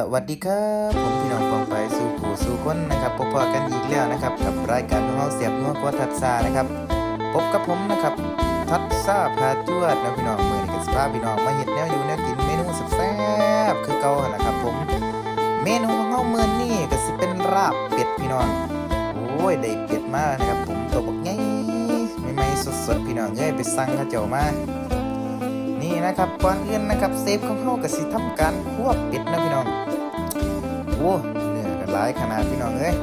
สวัสดีครับ ผมพี่น้องปองไปสู่ผู้สู่คนนะครับพบพอกันอีกแล้วนะครับ กับรายการของเราเสียบนัวกวทัดซานะครับพบกับผมนะครับทัดซาพาจวดนะพี่น้องมือนี้กับสภาพพี่น้องมาเห็ดแนวอยู่แนวกินเมนูแซ่บคือเก่าหะนะครับผม เมนูของเราเมื่อนี้ก็สิเป็นราบเป็ดพี่น้องโอ้ยได้เป็ดมากนะครับ ผมตัวบักใหญ่ใหม่สดๆพี่น้องเอ้ยไปสั่งข้าเจ้ามา นี่นะครับก่อนอื่นนะครับเซฟของเขาก็สิทำการคั่วเป็ดนะพี่น้องโอ้เนื้อกันหลายขนาดพี่น้องเอ้ย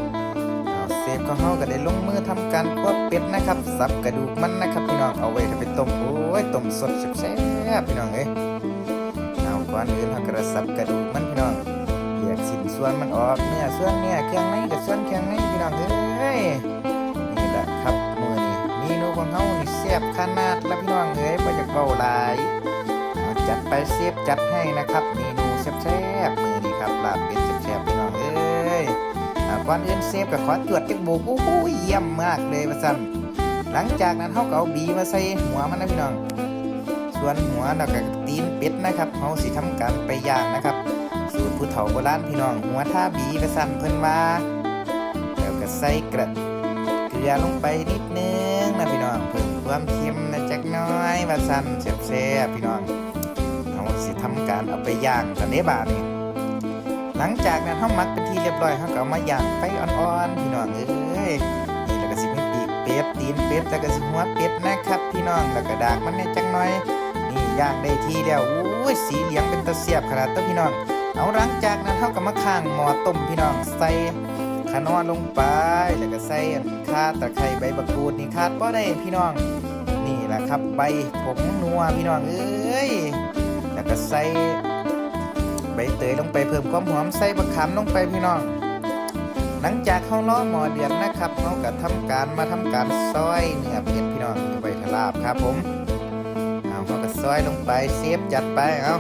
เซฟของเขาก็ได้ลงมือทำการคั่วเป็ดนะครับสับกระดูกมันนะครับพี่น้องเอาไว้ถ้าไปต้มโอ้ยต้มสดแซ่บๆพี่น้องเอ้ยเอาก่อนอื่นเราก็สับกระดูกมันพี่น้องแยกชิ้นส่วนมันออกเนื้อส่วนเนื้อเครื่องในกับส่วนเครื่องในพี่น้องเอ้ยนี่แหละครับมือนี้เมนูของเขานี่แซ่บขนาดแล้วพี่น้องเอ้ยบ่อยากเบาหลาย จัดไปเซฟจัดให้นะครับเมนูแซ่บๆมือนี้ครับลาบเป็ดแซ่บๆพี่น้องเอ้ยก่อนอื่นเซฟก็ขอจวดจักโบกโอ้โหเยี่ยมมากเลยมาสั่นหลังจากนั้นเขาก็เอาบีมาใส่หัวมันนะพี่น้อง ส่วนหัวแล้วก็ตีนเป็ดนะครับเขาสิทำการไปย่างนะครับ สูตรผู้เฒ่าโบราณพี่น้องหัวท่าบีมาสั่นเพิ่นว่าแล้วก็ใส่กระเกลือลงไปนิดนึงนะพี่น้องเพิ่มความเค็มนะจักน้อยมาสั่นแซ่บๆพี่น้อง สิทำการเอาไปย่างกันเด้บาดนี่หลังจากนั้นเขามักเป็นที่เรียบร้อยเขาก็เอามาย่างไฟอ่อนๆพี่น้องเอ้ยนี่แล้วก็สิมีปีกเป็ดตีนเป็ดแล้วก็สิหัวเป็ดนะครับ พี่น้องแล้วก็ดากมันเนี่ยจังหน่อย นี่ย่างได้ทีแล้วอุ้ยสีเหลืองเป็นตะเสียบขนาดตัวพี่น้อง เอาหลังจากนั้นเขาก็มาข้างหม้อต้มพี่น้องใส่ขนอลงไปแล้วก็ใส่ข่าตะไคร้ใบบักกูดนี่ขาดบ่ได้พี่น้อง นี่แหละครับใบผงนัวพี่น้องเอ้ย ก็ใส่ใบเตยลงไปเพิ่มความหอมใส่บะขามลงไปพี่น้อง หลังจากเข้าล้อหมอเดือดนะครับเขาก็ทำการมาทำการซอยเนื้อเป็ดพี่น้องใบทลาบครับผมเอาเขาก็ซอยลงไปเสียบจัดไปเอา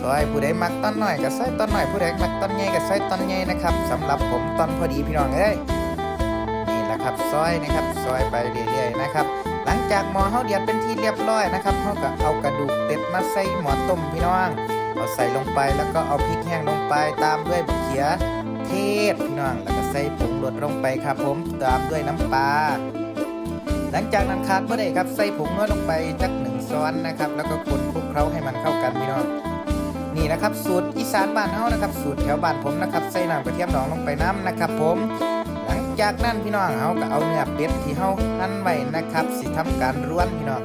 ซอยผู้ใดมักตอนหน้อยก็ซอยตอนหน้อยผู้ใดมักตอนใหญ่ก็ซอยตอนใหญ่นะครับสำหรับผมตอนพอดีพี่น้องเอ้ยนี่แหละครับซอยนะครับซอยไปเรื่อยๆนะครับ หลังจากหมอเขาเดือดเป็นที่เรียบร้อยนะครับเขาก็เอากระดูกเป็ดมาใส่หมอต้มพี่น้องเอาใส่ลงไปแล้วก็เอาพริกแห้งลงไปตามด้วยบักเขียเทศพี่น้องแล้วก็ใส่ผงรสลงไปครับผมตามด้วยน้ำปลาหลังจากนั้นขาดไม่ได้ครับใส่ผงนวดลงไปจักหนึ่งช้อนนะครับ แล้วก็คนคลุกเคล้าให้มันเข้ากันพี่น้องนี่นะครับสูตรอีสานบ้านเฮานะครับสูตรแถวบ้านผมนะครับใส่น้ำกระเทียมดองลงไปน้ำนะครับผม หลังจากนั้นพี่น้องเฮาก็เอาเนื้อเป็ดที่เฮาหั่นไว้นะครับสิทำการล้วนพี่น้อง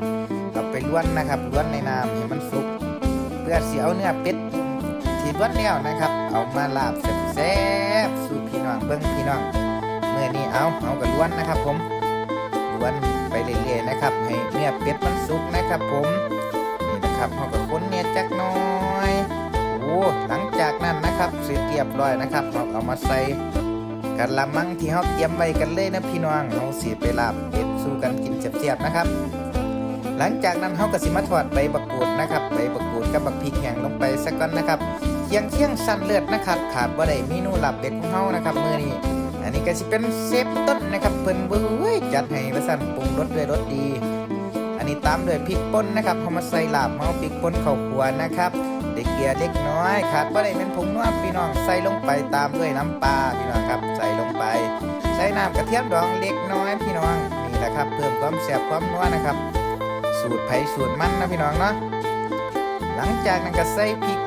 เอาไปล้วนนะครับล้วนในน้ำให้มันสุกเพื่อสิเอาเนื้อเป็ดที่ล้วนแล้วนะครับ เอามาลาบแซ่บๆสู่พี่น้องเบิ่งพี่น้องเมื่อนี้เอาเอาก็ล้วนนะครับ ผมล้วนไปเรื่อยๆนะครับ ให้เนื้อเป็ดมันสุกนะครับ ผมนี่นะครับเฮาก็คนเนี่ยจักน้อยโอ้หลังจากนั้นนะครับเสร็จเรียบร้อยนะครับเราเอามาใส่ กันละมังที่เขาเตรียมไว้กันเลยนะพี่น้องเราสีไปลาบเป็ดสู้กันกินเสียบๆนะครับ หลังจากนั้นเขาก็สิมาทอดใบบักกูดนะครับใบบักกูดกับบักพริกแห้งลงไปสักก่อนนะครับเคียงเคียงสั้นเลือดนะครับขาดบ่ได้เมนูลาบเป็ดของเฮานะครับมื้อนี้อันนี้ก็สิเป็นเซฟต้นนะครับเพิ่นเบ้ยจัดให้ประสั่นปรุงรสด้วยรสดี นี้ตามด้วยพริกป่นนะครับเขามาใส่ลาบเมาพริกป่นเข้าครัวนะครับ เด็กเกลือเล็กน้อยขาดบ่ได้เป็นผงนัวพี่น้องใส่ลงไปตามด้วยน้ำปลาพี่น้องครับใส่ลงไป ใส่น้ำกระเทียมดองเล็กน้อยพี่น้องนี่แหละครับ เพิ่มความแซ่บความนัวนะครับ สูตรไผ่สูตรมันนะพี่น้องเนาะหลังจากนั้นก็ใส่พริก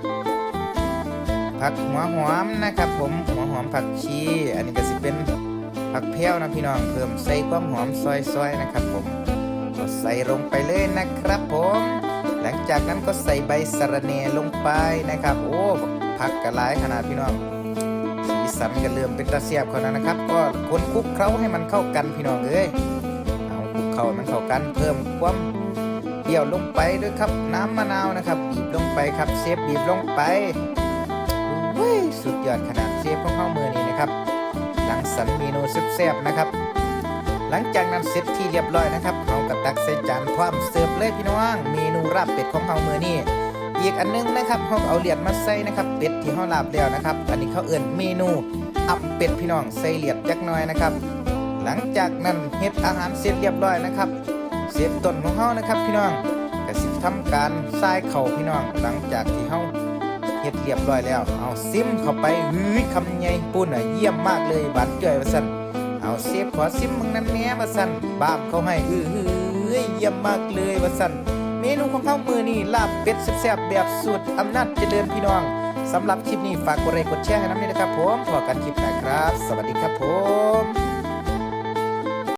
ผักหัวหอมนะครับ ผมหัวหอมผักชี อันนี้ก็สิเป็นผักแพ้วนะพี่น้องเพิ่มใส่ความหอมซอยๆนะครับผม ก็ใส่ลงไปเลยนะครับผม หลังจากนั้นก็ใส่ใบสะระเนลงไปนะครับ โอ้ผักกระหลายขนาดพี่น้องสีสันก็เริ่มเป็นตาเสียบเขาแล้วนะครับ ก็คนคลุกเคล้าให้มันเข้ากันพี่น้องเอ้ยเอาคลุกเข้ามันเข้ากันเพิ่มความเปรี้ยวลงไปด้วยครับน้ำมะนาวนะครับบีบลงไปครับเซฟบีบลงไปเฮ้ยสุดยอดขนาดเชฟของข้าวมือนี้นะครับหลังสรรเมนูแซ่บๆนะครับ หลังจากนั้นเสร็จที่เรียบร้อยนะครับเรากระตักใส่จานพร้อมเสิร์ฟเลยพี่น้องเมนูราบเป็ดของข้าวมือนี้อีกอันนึงนะครับเราเอาเหรียญมาใส่นะครับเป็ดที่เราลาบแล้วนะครับ อันนี้เขาเอื่นเมนูอับเป็ดพี่น้องใส่เหรียญจักหน่อยนะครับ หลังจากนั้นเฮ็ดอาหารเสร็จเรียบร้อยนะครับเสร็จต้นของเรานะครับ พี่น้องก็สิทำการทรายเข่าพี่น้อง หลังจากที่เราเฮ็ดเรียบร้อยแล้วเอาซิมเข้าไปเฮ้ยคำใหญ่ปุ่นอะเยี่ยมมากเลยหวานจ่อยว่าซั่น เอาเซฟขอซิมมึงนั้นแม่ว่าสั่นบ้ามเขาให้เออเฮ้ยเยี่ยมมากเลยว่าสั่นเมนูของเขามือนี่ลาบเป็ดแซ่บๆแบบสุดอำนาจเจริญพี่น้องสำหรับคลิปนี้ฝากกดไลค์กดแชร์ให้น้ำด้วยนะครับผมพอกันคลิปหน้าครับ สวัสดีครับผม